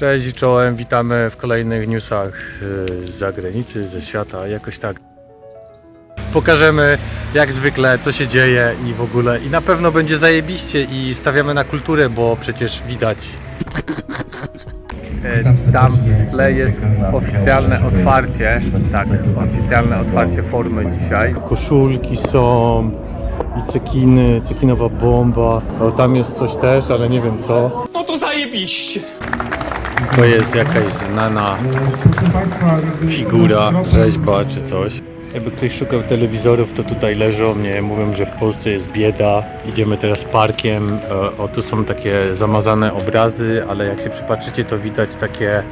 Cześć i czołem, witamy w kolejnych newsach y, z zagranicy, ze świata, jakoś tak. Pokażemy jak zwykle co się dzieje i w ogóle i na pewno będzie zajebiście i stawiamy na kulturę, bo przecież widać. E, Tam w tle jest oficjalne otwarcie, tak, oficjalne otwarcie formy dzisiaj. Koszulki są i cekiny, cekinowa bomba. O, tam jest coś też, ale nie wiem co. No to zajebiście. To jest jakaś znana figura, rzeźba czy coś. Jakby ktoś szukał telewizorów, to tutaj leżą. Nie mówią, że w Polsce jest bieda. Idziemy teraz parkiem. E, O, tu są takie zamazane obrazy, ale jak się przypatrzycie, to widać takie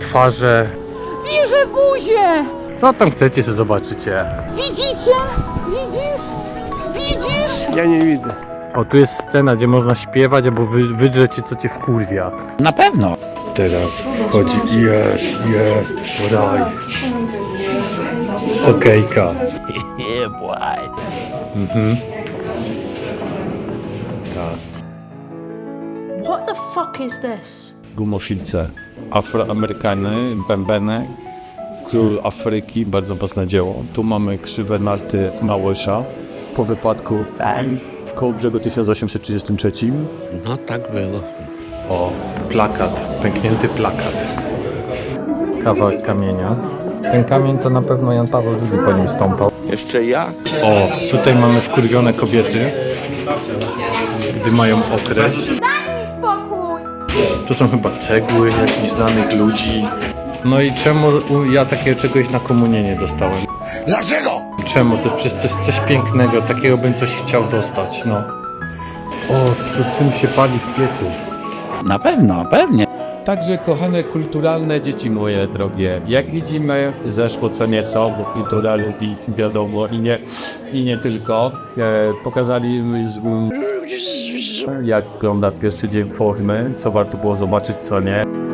twarze. Bierze buzię! Co tam chcecie, sobie zobaczycie? Widzicie? Widzisz? Widzisz? O, tu jest scena, gdzie można śpiewać albo wy, wydrzeć ci, co cię wkurwia. Na pewno. Teraz wchodzi, jest, jest, raj. Okejka. Mhm. Tak. What the fuck is this? Gumoszilce. Afroamerykanie, bębenek, król Afryki, bardzo mocne dzieło. Tu mamy krzywe narty Małysza po wypadku w Kołobrzegu 1833. No tak było. O, plakat, pęknięty plakat. Kawałek kamienia. Ten kamień to na pewno Jan Paweł II po nim stąpał. Jeszcze ja? O, tutaj mamy wkurwione kobiety, gdy mają okres. Daj mi spokój! To są chyba cegły jakichś znanych ludzi. No i czemu ja takiego czegoś na komunię nie dostałem? Dlaczego? Czemu? To jest coś, coś pięknego, takiego bym coś chciał dostać, no. O, to tym się pali w piecu. Na pewno, pewnie. Także kochane kulturalne dzieci moje drogie, jak widzimy zeszło co nieco, bo kultura lubi wiadomo i nie, i nie tylko. E, pokazali z, jak wygląda pierwszy dzień formy, co warto było zobaczyć, co nie.